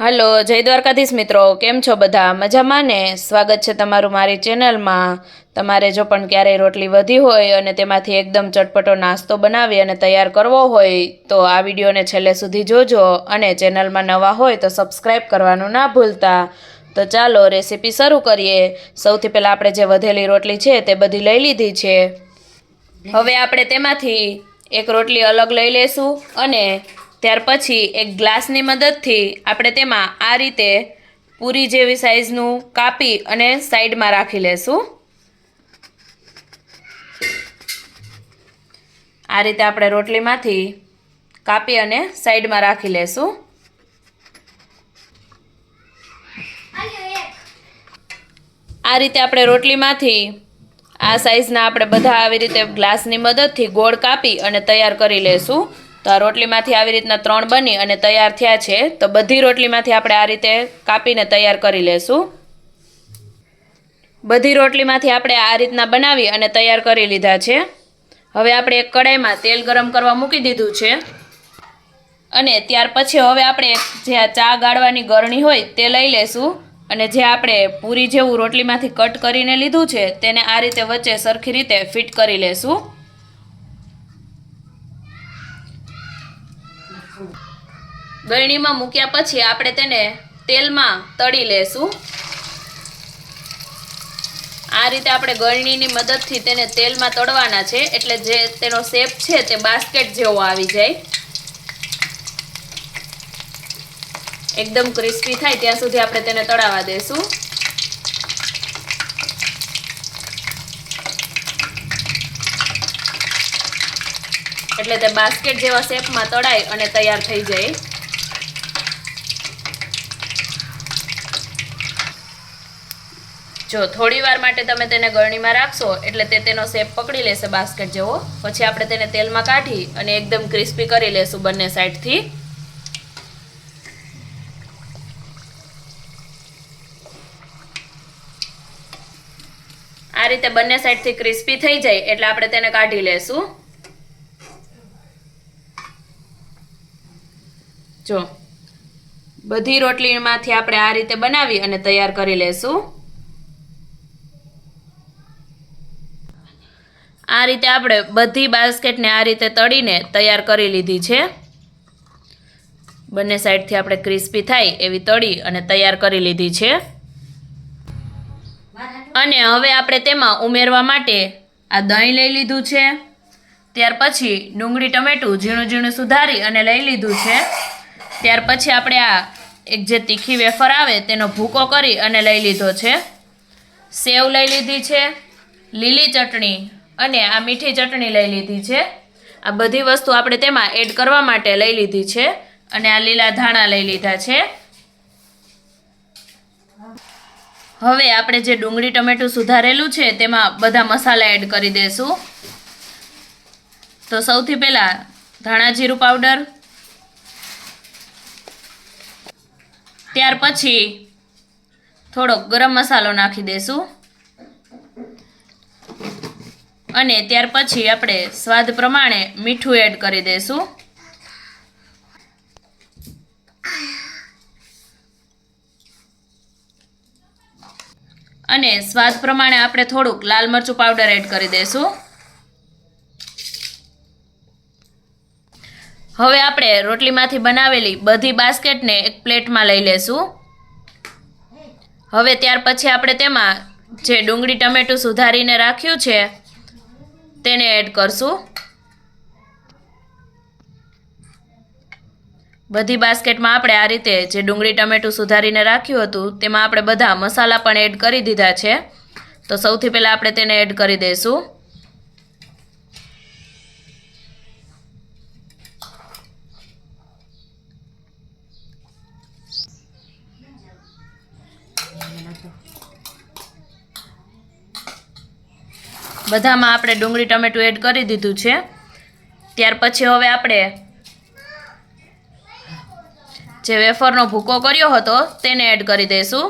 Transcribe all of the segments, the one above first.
Hello, જય દ્વારકાધીશ મિત્રો. કેમ છો બધા? મજામાં ને? સ્વાગત છે તમારું મારી ચેનલમાં. તમારે જો પણ ક્યારેય રોટલી વધી હોય અને તેમાંથી એકદમ ચટપટો નાસ્તો બનાવી અને તૈયાર કરવો હોય, તો આ વિડીયોને છેલ્લે સુધી જોજો. અને ચેનલમાં નવા હોય તો સબસ્ક્રાઈબ કરવાનું ના ભૂલતા. તો ચાલો, રેસીપી શરૂ કરીએ. સૌથી પહેલાં આપણે જે વધેલી રોટલી છે તે બધી લઈ લીધી છે. હવે આપણે તેમાંથી એક રોટલી અલગ લઈ લેશું અને ત્યાર પછી એક ગ્લાસની મદદથી આપણે તેમાં આ રીતે પૂરી જેવી સાઈઝનું કાપી અને સાઈડમાં રાખી લેશું. આ રીતે આપણે રોટલીમાંથી કાપી અને સાઈડમાં રાખી લેશું. આ રીતે આપણે રોટલીમાંથી આ સાઈઝના આપણે બધા આવી રીતે ગ્લાસની મદદથી ગોળ કાપી અને તૈયાર કરી લેશું. તો આ રોટલીમાંથી આવી રીતના ત્રણ બની અને તૈયાર થયા છે. તો બધી રોટલીમાંથી આપણે આ રીતે કાપીને તૈયાર કરી લેશું. બધી રોટલીમાંથી આપણે આ રીતના બનાવી અને તૈયાર કરી લીધા છે. હવે આપણે એક કડાઈમાં તેલ ગરમ કરવા મૂકી દીધું છે. અને ત્યાર પછી હવે આપણે જે આ ચા ગાળવાની ગરણી હોય તે લઈ લેશું. અને જે આપણે પૂરી જેવું રોટલીમાંથી કટ કરીને લીધું છે, તેને આ રીતે વચ્ચે સરખી રીતે ફિટ કરી લેશું. ગળણીમાં મૂક્યા પછી આપણે તેને તેલમાં તળી લેશું. આ રીતે આપણે ગળણીની મદદથી તેને તેલમાં તળવાના છે, એટલે જે તેનો શેપ છે તે બાસ્કેટ જેવો આવી જાય. એકદમ ક્રિસ્પી થાય, ત્યાં સુધી આપણે તેને તળાવા દેશું. એટલે તે બાસ્કેટ જેવા શેપમાં તળાય અને તૈયાર થઈ જાય. જો થોડી વાર માટે તમે તેને ગળણીમાં રાખશો એટલે તે તેનો શેપ પકડી લેશે બાસ્કેટ જેવો. પછી આપણે તેને તેલમાં કાઢી અને એકદમ ક્રિસ્પી કરી લેશું બંને સાઈડથી. આ રીતે બંને સાઈડથી ક્રિસ્પી થઈ જાય એટલે આપણે તેને કાઢી લેશું. જો, બધી રોટલીમાંથી આપણે આ રીતે બનાવી અને તૈયાર કરી લેશું. આ રીતે આપણે બધી બાસ્કેટને આ રીતે તળીને તૈયાર કરી લીધી છે. બંને સાઈડથી આપણે ક્રિસ્પી થાય એવી તળી અને તૈયાર કરી લીધી છે. અને હવે આપણે તેમાં ઉમેરવા માટે આ દહીં લઈ લીધું છે. ત્યાર પછી ડુંગળી, ટમેટું ઝીણું ઝીણું સુધારી અને લઈ લીધું છે. ત્યાર પછી આપણે આ એક જે તીખી વેફર આવે તેનો ભૂકો કરી અને લઈ લીધો છે. સેવ લઈ લીધી છે, લીલી ચટણી અને આ મીઠી ચટણી લઈ લીધી છે. આ બધી વસ્તુ આપણે તેમાં એડ કરવા માટે લઈ લીધી છે અને આ લીલા ધાણા લઈ લીધા છે. હવે આપણે જે ડુંગળી ટમેટું સુધારેલું છે તેમાં બધા મસાલા એડ કરી દઈશું તો સૌથી પહેલાં ધાણા જીરું પાવડર ત્યાર પછી થોડોક ગરમ મસાલો નાખી દઈશું અને ત્યાર પછી આપણે સ્વાદ પ્રમાણે મીઠું એડ કરી દઈશું અને સ્વાદ પ્રમાણે આપણે થોડુંક લાલ મરચું પાવડર એડ કરી દઈશું હવે આપણે રોટલીમાંથી બનાવેલી બધી બાસ્કેટને એક પ્લેટમાં લઈ લેશું. હવે ત્યાર પછી આપણે તેમાં જે ડુંગળી ટમેટું સુધારીને રાખ્યું છે, તેને એડ કરશું. બધી બાસ્કેટમાં આપણે આ રીતે જે ડુંગળી ટમેટું સુધારીને રાખ્યું હતું, તેમાં આપણે બધા મસાલા પણ એડ કરી દીધા છે. તો સૌથી પહેલાં આપણે તેને એડ કરી દઈશું. બધામાં આપણે ડુંગળી ટમેટું એડ કરી દીધું છે. ત્યાર પછી હવે આપણે જે વેફરનો ભૂકો કર્યો હતો તેને એડ કરી દઈશું.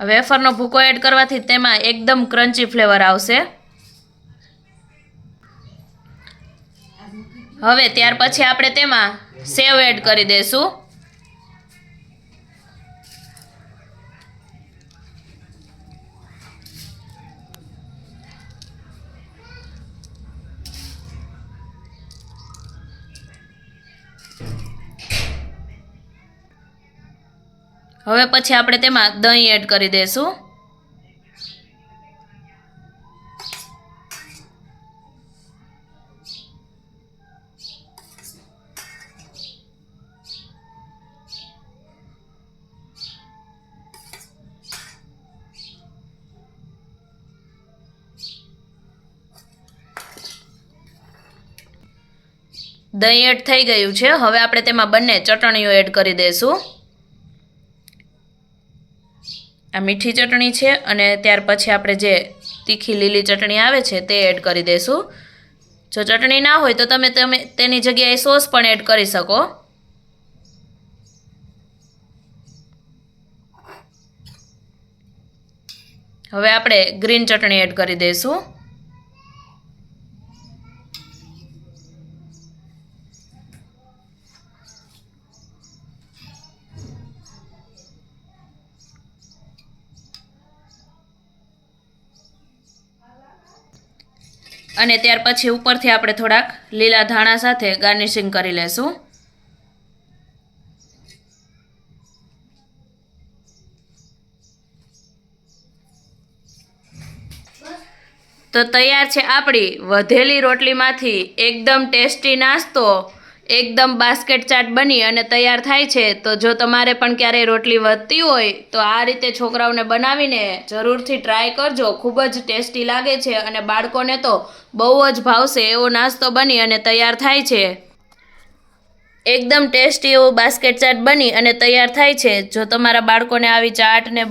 વેફરનો ભૂકો એડ કરવાથી તેમાં એકદમ ક્રન્ચી ફ્લેવર આવશે. હવે ત્યાર પછી આપણે તેમાં સેવ એડ કરી દઈશું હવે પછી આપણે તેમાં દહીં એડ કરી દઈશું દહીં એડ થઈ ગયું છે. હવે આપણે તેમાં બંને ચટણીઓ એડ કરી દઈશું આ મીઠી ચટણી છે અને ત્યાર પછી આપણે જે તીખી લીલી ચટણી આવે છે તે એડ કરી દઈશું જો ચટણી ના હોય તો તમે તમે તેની જગ્યાએ સોસ પણ એડ કરી શકો. હવે આપણે ગ્રીન ચટણી એડ કરી દઈશું અને ત્યાર પછી ઉપરથી આપણે થોડાક લીલા ધાણા સાથે ગાર્નિશિંગ કરી લેશું. તો તૈયાર છે આપણી વધેલી રોટલીમાંથી એકદમ ટેસ્ટી નાસ્તો. એકદમ બાસ્કેટ ચાટ બની અને તૈયાર થાય છે. તો જો તમારે પણ ક્યારેય રોટલી વધતી હોય, તો આ રીતે છોકરાઓને બનાવીને જરૂરથી ટ્રાય કરજો. ખૂબ જ ટેસ્ટી લાગે છે અને બાળકોને તો બહુ જ ભાવશે એવો નાસ્તો બની અને તૈયાર થાય છે. એકદમ ટેસ્ટી એવું બાસ્કેટ ચાટ બની અને તૈયાર થાય છે. જો તમારા બાળકોને આવી ચાટને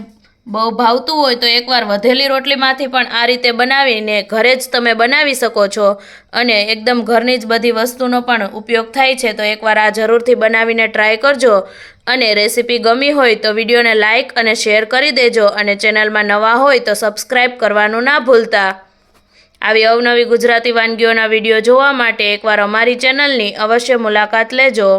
બહુ ભાવતું હોય તો એકવાર વધેલી રોટલીમાંથી પણ આ રીતે બનાવીને ઘરે જ તમે બનાવી શકો છો. અને એકદમ ઘરની જ બધી વસ્તુનો પણ ઉપયોગ થાય છે, તો એકવાર આ જરૂરથી બનાવીને ટ્રાય કરજો. અને રેસીપી ગમી હોય તો વિડીયોને લાઇક અને શેર કરી દેજો અને ચેનલમાં નવા હોય તો સબસ્ક્રાઈબ કરવાનું ના ભૂલતા. આવી અવનવી ગુજરાતી વાનગીઓના વીડિયો જોવા માટે એકવાર અમારી ચેનલની અવશ્ય મુલાકાત લેજો.